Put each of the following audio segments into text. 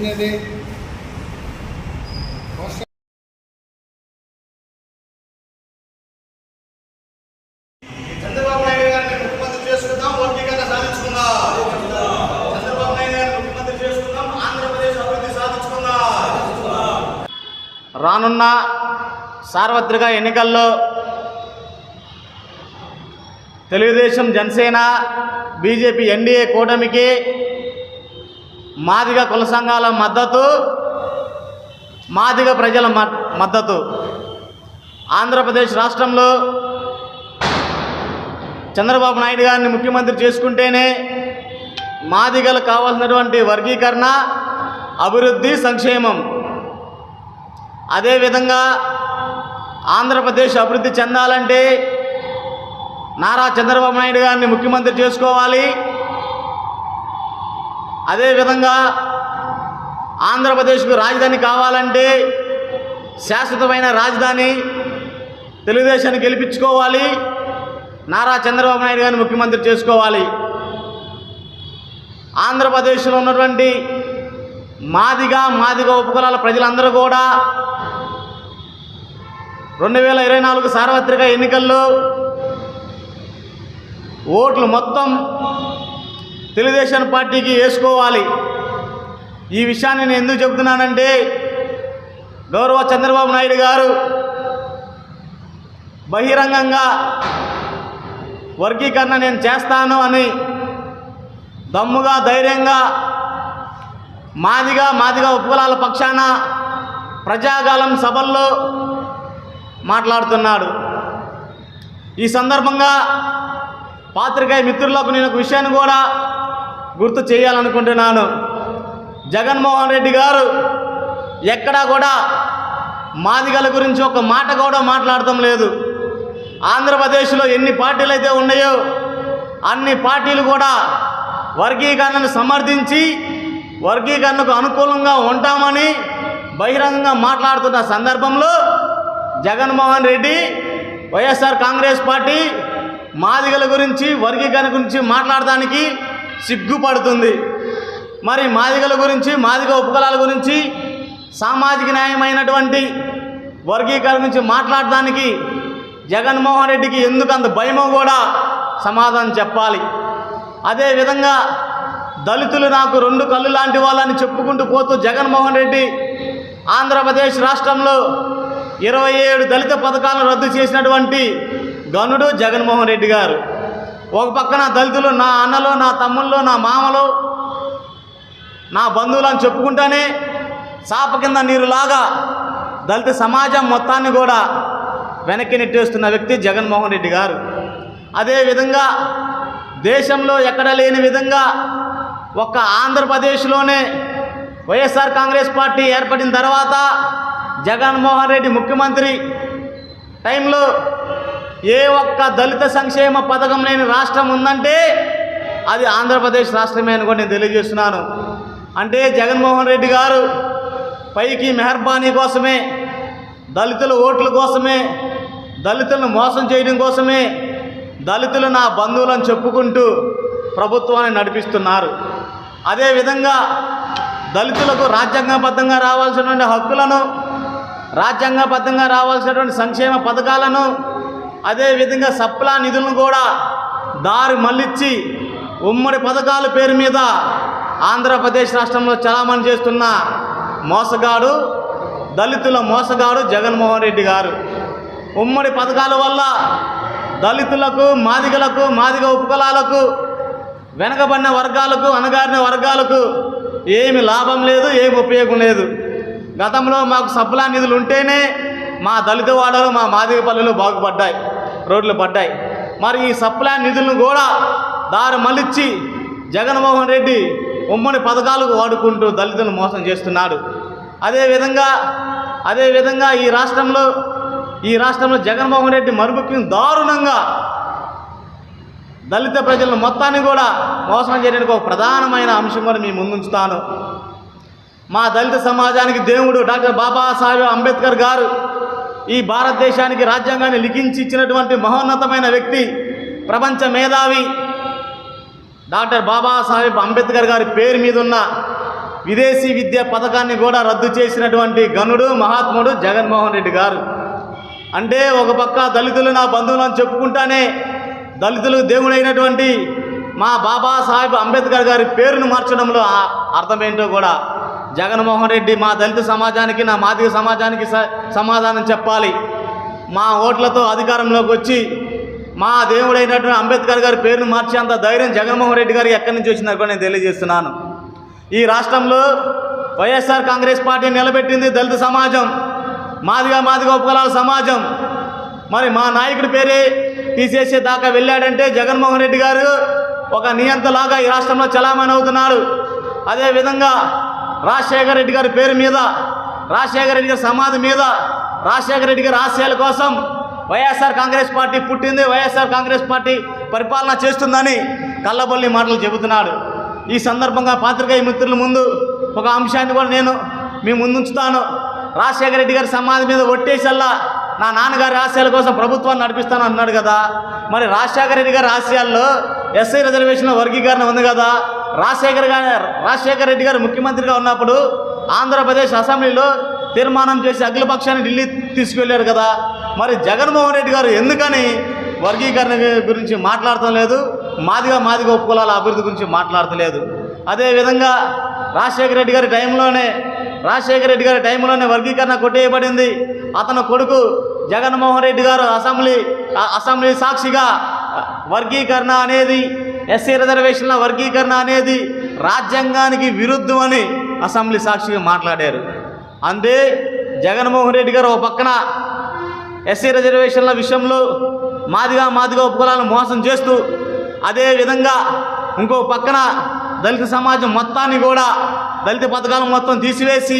ఏంటది చంద్రబాబు నాయుడు గారిని ముఖ్యమంత్రి చేసుకుందాం వర్గీకరణ సాధించుకుందాం. చంద్రబాబు నాయుడు గారిని ముఖ్యమంత్రి చేసుకుందాం ఆంధ్రప్రదేశ్ అభివృద్ధి సాధించుకుందాం. రానున్న సార్వత్రిక ఎన్నికల్లో తెలుగుదేశం జనసేన బీజేపీ ఎన్డీఏ కూటమికి మాదిగ కుల సంఘాల మద్దతు మాదిగ ప్రజల మద్దతు. ఆంధ్రప్రదేశ్ రాష్ట్రంలో చంద్రబాబు నాయుడు గారిని ముఖ్యమంత్రి చేసుకుంటేనే మాదిగలు కావాల్సినటువంటి వర్గీకరణ అభివృద్ధి సంక్షేమం. అదేవిధంగా ఆంధ్రప్రదేశ్ అభివృద్ధి చెందాలంటే నారా చంద్రబాబు నాయుడు గారిని ముఖ్యమంత్రి చేసుకోవాలి. అదేవిధంగా ఆంధ్రప్రదేశ్కు రాజధాని కావాలంటే శాశ్వతమైన రాజధాని తెలుగుదేశాన్ని గెలిపించుకోవాలి. నారా చంద్రబాబు నాయుడు గారిని ముఖ్యమంత్రి చేసుకోవాలి. ఆంధ్రప్రదేశ్లో ఉన్నటువంటి మాదిగ మాదిగ ఉపకులాల ప్రజలందరూ కూడా రెండు వేల ఇరవై నాలుగు సార్వత్రిక ఎన్నికల్లో ఓట్లు మొత్తం తెలుగుదేశం పార్టీకి వేసుకోవాలి. ఈ విషయాన్ని నేను ఎందుకు చెబుతున్నానంటే గౌరవ చంద్రబాబు నాయుడు గారు బహిరంగంగా వర్గీకరణ నేను చేస్తాను అని దమ్ముగా ధైర్యంగా మాదిగా మాదిగా ఉపకులాల పక్షాన ప్రజాగాలం సభల్లో మాట్లాడుతున్నాడు. ఈ సందర్భంగా పాత్రికాయ మిత్రులకు నేను ఒక విషయాన్ని కూడా గుర్తు చేయాలనుకుంటున్నాను. జగన్మోహన్ రెడ్డి గారు ఎక్కడా కూడా మాదిగల గురించి ఒక మాట కూడా మాట్లాడటం లేదు. ఆంధ్రప్రదేశ్లో ఎన్ని పార్టీలు అయితే ఉన్నాయో అన్ని పార్టీలు కూడా వర్గీకరణను సమర్థించి వర్గీకరణకు అనుకూలంగా ఉంటామని బహిరంగంగా మాట్లాడుతున్న సందర్భంలో Jaganmohan Reddy YSR Congress party మాదిగల గురించి వర్గీకరణ గురించి మాట్లాడడానికి సిగ్గుపడుతుంది. మరి మాదిగల గురించి మాదిగ ఉపకులాల గురించి సామాజిక న్యాయమైనటువంటి వర్గీకరణ గురించి మాట్లాడడానికి జగన్మోహన్ రెడ్డికి ఎందుకు అంత భయమో కూడా సమాధానం చెప్పాలి. అదేవిధంగా దళితులు నాకు రెండు కళ్ళు లాంటి వాళ్ళని చెప్పుకుంటూ పోతూ జగన్మోహన్ రెడ్డి ఆంధ్రప్రదేశ్ రాష్ట్రంలో ఇరవై ఏడు దళిత పథకాలను రద్దు చేసినటువంటి గనుడు జగన్మోహన్ రెడ్డి గారు. ఒక పక్కన దళితులు నా అన్నలు నా తమ్ముళ్ళు నా మామలు నా బంధువులను చెప్పుకుంటానే చాప కింద నీరులాగా దళిత సమాజం మొత్తాన్ని కూడా వెనక్కి నెట్టేస్తున్న వ్యక్తి జగన్మోహన్ రెడ్డి గారు. అదేవిధంగా దేశంలో ఎక్కడ లేని విధంగా ఒక్క ఆంధ్రప్రదేశ్లోనే వైఎస్ఆర్ కాంగ్రెస్ పార్టీ ఏర్పడిన తర్వాత జగన్మోహన్ రెడ్డి ముఖ్యమంత్రి టైంలో ఏ ఒక్క దళిత సంక్షేమ పథకం లేని రాష్ట్రం ఉందంటే అది ఆంధ్రప్రదేశ్ రాష్ట్రమే అని కూడా నేను తెలియజేస్తున్నాను. అంటే జగన్మోహన్ రెడ్డి గారు పైకి మెహర్బానీ కోసమే దళితుల ఓట్ల కోసమే దళితులను మోసం చేయడం కోసమే దళితులు నా బంధువులను చెప్పుకుంటూ ప్రభుత్వాన్ని నడిపిస్తున్నారు. అదేవిధంగా దళితులకు రాజ్యాంగబద్ధంగా రావాల్సినటువంటి హక్కులను రాజ్యాంగబద్ధంగా రావాల్సినటువంటి సంక్షేమ పథకాలను అదేవిధంగా సప్లా నిధులను కూడా దారి మళ్ళిచ్చి ఉమ్మడి పథకాల పేరు మీద ఆంధ్రప్రదేశ్ రాష్ట్రంలో చలామణి చేస్తున్న మోసగాడు దళితుల మోసగాడు జగన్మోహన్ రెడ్డి గారు. ఉమ్మడి పథకాల వల్ల దళితులకు మాదిగలకు మాదిగ ఉపకులాలకు వెనకబడిన వర్గాలకు అణగారిన వర్గాలకు ఏమి లాభం లేదు ఏమి ఉపయోగం లేదు. గతంలో మాకు సప్లా నిధులు ఉంటేనే మా దళిత వాడలు మా మాదిగ పల్లెలు బాగుపడ్డాయి. రోడ్లు పడ్డాయి. మరి ఈ సప్లా నిధులను కూడా దారి మలిచి జగన్మోహన్ రెడ్డి ఉమ్మడి పథకాలకు వాడుకుంటూ దళితులను మోసం చేస్తున్నాడు. అదేవిధంగా అదేవిధంగా ఈ రాష్ట్రంలో ఈ రాష్ట్రంలో జగన్మోహన్ రెడ్డి మరుముఖ్యం దారుణంగా దళిత ప్రజలను మొత్తాన్ని కూడా మోసం చేయడానికి ఒక ప్రధానమైన అంశం కూడా మీ ముందుంచుతాను. మా దళిత సమాజానికి దేవుడు డాక్టర్ బాబాసాహెబ్ అంబేద్కర్ గారు ఈ భారతదేశానికి రాజ్యాంగాన్ని లిఖించి ఇచ్చినటువంటి మహోన్నతమైన వ్యక్తి ప్రపంచ మేధావి డాక్టర్ బాబాసాహెబ్ అంబేద్కర్ గారి పేరు మీద ఉన్న విదేశీ విద్య పథకాన్ని కూడా రద్దు చేసినటువంటి గనుడు మహాత్ముడు జగన్మోహన్ రెడ్డి గారు. అంటే ఒక పక్క దళితులు నా బంధువులు అని చెప్పుకుంటానే దళితులు దేవుడైనటువంటి మా బాబాసాహెబ్ అంబేద్కర్ గారి పేరును మార్చడంలో అర్థమేంటో కూడా జగన్మోహన్ రెడ్డి మా దళిత సమాజానికి నా మాదిగ సమాజానికి స- సమాధానం చెప్పాలి. మా ఓట్లతో అధికారంలోకి వచ్చి మా దేవుడైనటువంటి అంబేద్కర్ గారి పేరును మార్చేంత ధైర్యం జగన్మోహన్ రెడ్డి గారికి ఎక్కడి నుంచి వచ్చిందో కూడా నేను తెలియజేస్తున్నాను. ఈ రాష్ట్రంలో వైఎస్ఆర్ కాంగ్రెస్ పార్టీ నిలబెట్టింది దళిత సమాజం మాదిగా మాదిగా ఉపకులాల సమాజం. మరి మా నాయకుడి పేరే తీసేసే దాకా వెళ్ళాడంటే జగన్మోహన్ రెడ్డి గారు ఒక నియంతలాగా ఈ రాష్ట్రంలో చలామణి అవుతున్నాడు. అదేవిధంగా రాజశేఖర రెడ్డి గారి పేరు మీద రాజశేఖర రెడ్డి గారి సమాధి మీద రాజశేఖర రెడ్డి గారి ఆశయాల కోసం వైఎస్ఆర్ కాంగ్రెస్ పార్టీ పుట్టింది వైఎస్ఆర్ కాంగ్రెస్ పార్టీ పరిపాలన చేస్తుందని కల్లబొల్లి మాటలు చెబుతున్నాడు. ఈ సందర్భంగా పాత్రికేయ మిత్రుల ముందు ఒక అంశాన్ని కూడా నేను మీ ముందుంచుతాను. రాజశేఖర రెడ్డి గారి సమాధి మీద ఒట్టేసల్లా నా నాన్నగారి ఆశయాల కోసం ప్రభుత్వాన్ని నడిపిస్తాను అన్నాడు కదా. మరి రాజశేఖర రెడ్డి గారి ఆశయాల్లో ఎస్ఐ రిజర్వేషన్ వర్గీకరణ ఉంది కదా. రాజశేఖర్ గారు రాజశేఖర రెడ్డి గారు ముఖ్యమంత్రిగా ఉన్నప్పుడు ఆంధ్రప్రదేశ్ అసెంబ్లీలో తీర్మానం చేసి అఖిలపక్షాన్ని ఢిల్లీ తీసుకువెళ్ళారు కదా. మరి జగన్మోహన్ రెడ్డి గారు ఎందుకని వర్గీకరణ గురించి మాట్లాడటం లేదు? మాదిగా మాదిగా ఉపకులాల అభివృద్ధి గురించి మాట్లాడతలేదు. అదేవిధంగా రాజశేఖర రెడ్డి గారి టైంలోనే రాజశేఖర రెడ్డి గారి టైంలోనే వర్గీకరణ కొట్టేయబడింది. అతని కొడుకు జగన్మోహన్ రెడ్డి గారు అసెంబ్లీ అసెంబ్లీ సాక్షిగా వర్గీకరణ అనేది ఎస్సీ రిజర్వేషన్ల వర్గీకరణ అనేది రాజ్యాంగానికి విరుద్ధమని అసెంబ్లీ సాక్షిగా మాట్లాడారు. అంతే జగన్మోహన్ రెడ్డి గారు ఒక పక్కన ఎస్సీ రిజర్వేషన్ల విషయంలో మాదిగా మాదిగా ఉపకులాలను మోసం చేస్తూ అదే విధంగా ఇంకో పక్కన దళిత సమాజం మొత్తాన్ని కూడా దళిత పథకాలు మొత్తం తీసివేసి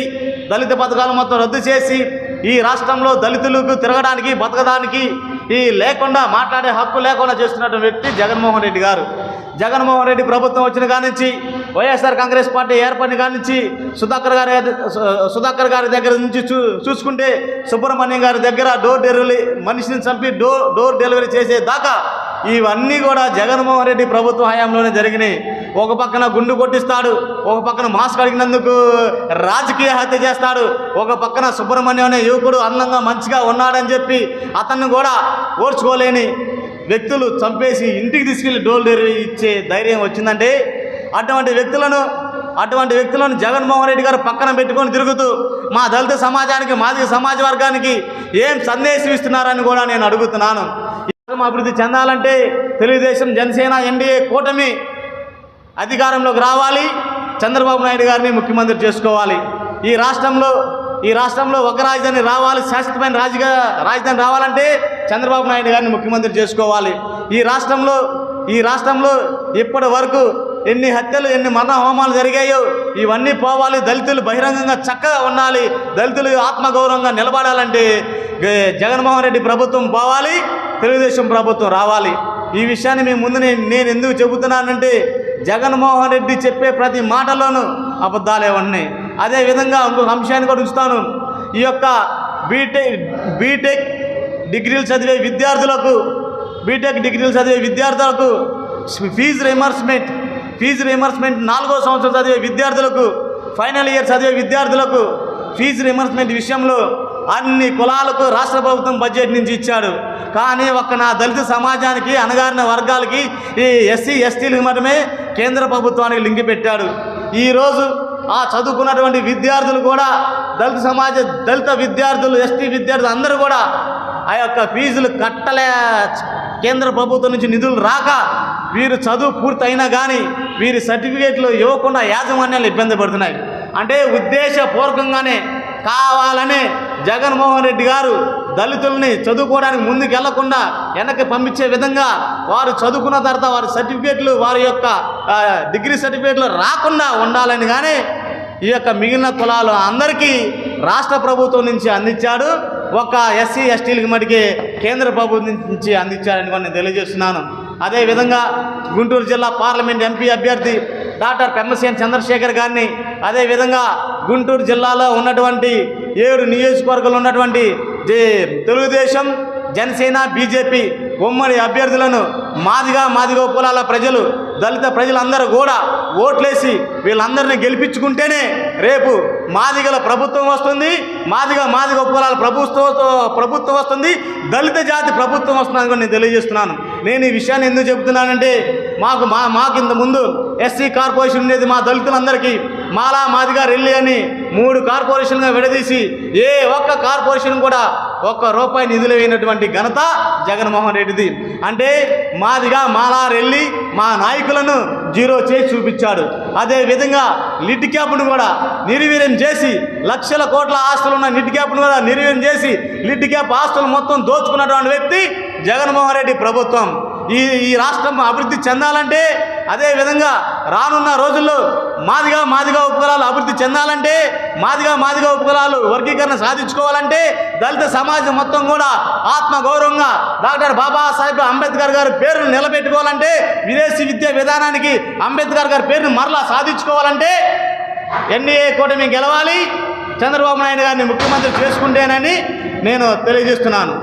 దళిత పథకాలు మొత్తం రద్దు చేసి ఈ రాష్ట్రంలో దళితులకు తిరగడానికి బతకడానికి ఈ లేకుండా మాట్లాడే హక్కు లేకుండా చేస్తున్నటువంటి వ్యక్తి జగన్మోహన్ రెడ్డి గారు. జగన్మోహన్ రెడ్డి ప్రభుత్వం వచ్చిన కానించి వైఎస్ఆర్ కాంగ్రెస్ పార్టీ ఏర్పడిన కానించి సుధాకర్ గారి సుధాకర్ గారి దగ్గర నుంచి చూ చూసుకుంటే సుబ్రహ్మణ్యం గారి దగ్గర డోర్ డెలివరీ మనిషిని చంపి డోర్ డోర్ డెలివరీ చేసే దాకా ఇవన్నీ కూడా జగన్మోహన్ రెడ్డి ప్రభుత్వ హయాంలోనే జరిగినాయి. ఒక పక్కన గుండు కొట్టిస్తాడు ఒక పక్కన మాస్క్ అడిగినందుకు రాజకీయ హత్య చేస్తాడు ఒక పక్కన సుబ్రహ్మణ్యం అనే యువకుడు అందంగా మంచిగా ఉన్నాడని చెప్పి అతన్ని కూడా ఓర్చుకోలేని వ్యక్తులు చంపేసి ఇంటికి తీసుకెళ్ళి డోర్ డెలివరీ ఇచ్చే ధైర్యం వచ్చిందంటే అటువంటి వ్యక్తులను అటువంటి వ్యక్తులను జగన్మోహన్ రెడ్డి గారు పక్కన పెట్టుకొని తిరుగుతూ మా దళిత సమాజానికి మాదిగ సమాజ వర్గానికి ఏం సందేశం ఇస్తున్నారని కూడా నేను అడుగుతున్నాను. ఈ అభివృద్ధి చెందాలంటే తెలుగుదేశం జనసేన ఎన్డీఏ కూటమి అధికారంలోకి రావాలి. చంద్రబాబు నాయుడు గారిని ముఖ్యమంత్రి చేసుకోవాలి. ఈ రాష్ట్రంలో ఈ రాష్ట్రంలో ఒక రాజధాని రావాలి శాశ్వతమైన రాజుగా రాజధాని రావాలంటే చంద్రబాబు నాయుడు గారిని ముఖ్యమంత్రి చేసుకోవాలి. ఈ రాష్ట్రంలో ఈ రాష్ట్రంలో ఇప్పటి వరకు ఎన్ని హత్యలు ఎన్ని మరణ హోమాలు జరిగాయో ఇవన్నీ పోవాలి. దళితులు బహిరంగంగా చక్కగా ఉండాలి. దళితులు ఆత్మగౌరవంగా నిలబడాలంటే జగన్మోహన్ రెడ్డి ప్రభుత్వం పోవాలి తెలుగుదేశం ప్రభుత్వం రావాలి. ఈ విషయాన్ని మీ ముందు నేను నేను ఎందుకు చెబుతున్నానంటే జగన్మోహన్ రెడ్డి చెప్పే ప్రతి మాటలోనూ అబద్ధాలే ఉన్నాయి. అదేవిధంగా ఇంకొక అంశాన్ని కూడా ఉంచుతాను. ఈ యొక్క బీటెక్ బీటెక్ డిగ్రీలు చదివే విద్యార్థులకు బీటెక్ డిగ్రీలు చదివే విద్యార్థులకు ఫీజు రిమర్స్మెంట్ ఫీజు రిమర్స్మెంట్ నాలుగో సంవత్సరం చదివే విద్యార్థులకు ఫైనల్ ఇయర్ చదివే విద్యార్థులకు ఫీజు రిమర్స్మెంట్ విషయంలో అన్ని కులాలకు రాష్ట్ర ప్రభుత్వం బడ్జెట్ నుంచి ఇచ్చాడు. కానీ ఒక్క నా దళిత సమాజానికి అణగారిన వర్గాలకి ఈ ఎస్సీ ఎస్టీలకు మాత్రమే కేంద్ర ప్రభుత్వానికి లింక్ పెట్టాడు. ఈరోజు ఆ చదువుకున్నటువంటి విద్యార్థులు కూడా దళిత సమాజ దళిత విద్యార్థులు ఎస్టీ విద్యార్థులు అందరూ కూడా ఆ యొక్క ఫీజులు కట్టలే. కేంద్ర ప్రభుత్వం నుంచి నిధులు రాక వీరు చదువు పూర్తయినా కానీ వీరి సర్టిఫికేట్లు ఇవ్వకుండా యాజమాన్యాలు ఇబ్బంది పడుతున్నాయి. అంటే ఉద్దేశపూర్వకంగానే కావాలని జగన్మోహన్ రెడ్డి గారు దళితుల్ని చదువుకోవడానికి ముందుకు వెళ్ళకుండా వెనక్కి పంపించే విధంగా వారు చదువుకున్న తర్వాత వారి సర్టిఫికేట్లు వారి యొక్క డిగ్రీ సర్టిఫికేట్లు రాకుండా ఉండాలని కానీ ఈ యొక్క మిగిలిన కులాలు అందరికీ రాష్ట్ర ప్రభుత్వం నుంచి అందించాడు. ఒక ఎస్సీ ఎస్టీలకి మటుకి కేంద్ర ప్రభుత్వం నుంచి అందించారని కూడా నేను తెలియజేస్తున్నాను. అదేవిధంగా గుంటూరు జిల్లా పార్లమెంట్ ఎంపీ అభ్యర్థి డాక్టర్ పెమ్మసేని చంద్రశేఖర్ గారిని అదేవిధంగా గుంటూరు జిల్లాలో ఉన్నటువంటి ఏడు నియోజకవర్గాలు ఉన్నటువంటి జే- తెలుగుదేశం జనసేన బీజేపీ ఉమ్మడి అభ్యర్థులను మాదిగా మాదిగో కులాల ప్రజలు దళిత ప్రజలందరూ కూడా ఓట్లేసి వీళ్ళందరినీ గెలిపించుకుంటేనే రేపు మాదిగల ప్రభుత్వం వస్తుంది మాదిగ మాదిగ ఉపకులాల ప్రభుత్వ ప్రభుత్వం వస్తుంది దళిత జాతి ప్రభుత్వం వస్తుందని కూడా నేను తెలియజేస్తున్నాను. నేను ఈ విషయాన్ని ఎందుకు చెబుతున్నానంటే మాకు మా మాకు ఇంత ముందు ఎస్సీ కార్పొరేషన్ ఉండేది మా దళితులందరికీ. మాలా మాదిగా రెల్లి అని మూడు కార్పొరేషన్గా విడదీసి ఏ ఒక్క కార్పొరేషన్ కూడా ఒక్క రూపాయి నిధులు వేయినటువంటి ఘనత జగన్మోహన్ రెడ్డిది. అంటే మాదిగా మాలారెళ్ళి మా నాయకులను జీరో చేసి చూపించాడు. అదేవిధంగా లిడ్ క్యాప్ను కూడా నిర్వీర్యం చేసి లక్షల కోట్ల ఆస్తులు ఉన్న లిడ్ క్యాప్ను కూడా నిర్వీర్యం చేసి లిడ్ క్యాప్ ఆస్తులు మొత్తం దోచుకున్నటువంటి వ్యక్తి జగన్మోహన్ రెడ్డి ప్రభుత్వం. ఈ ఈ రాష్ట్రం అభివృద్ధి చెందాలంటే అదేవిధంగా రానున్న రోజుల్లో మాదిగా మాదిగా ఉపకులాలు అభివృద్ధి చెందాలంటే మాదిగా మాదిగా ఉపకులాలు వర్గీకరణ సాధించుకోవాలంటే దళిత సమాజం మొత్తం కూడా ఆత్మ గౌరవంగా డాక్టర్ బాబాసాహెబ్ అంబేద్కర్ గారి పేరును నిలబెట్టుకోవాలంటే విదేశీ విద్యా విధానానికి అంబేద్కర్ గారి పేరును మరలా సాధించుకోవాలంటే ఎన్డీఏ కూటమి గెలవాలి. చంద్రబాబు నాయుడు గారిని ముఖ్యమంత్రి చేసుకుంటేనని నేను తెలియజేస్తున్నాను.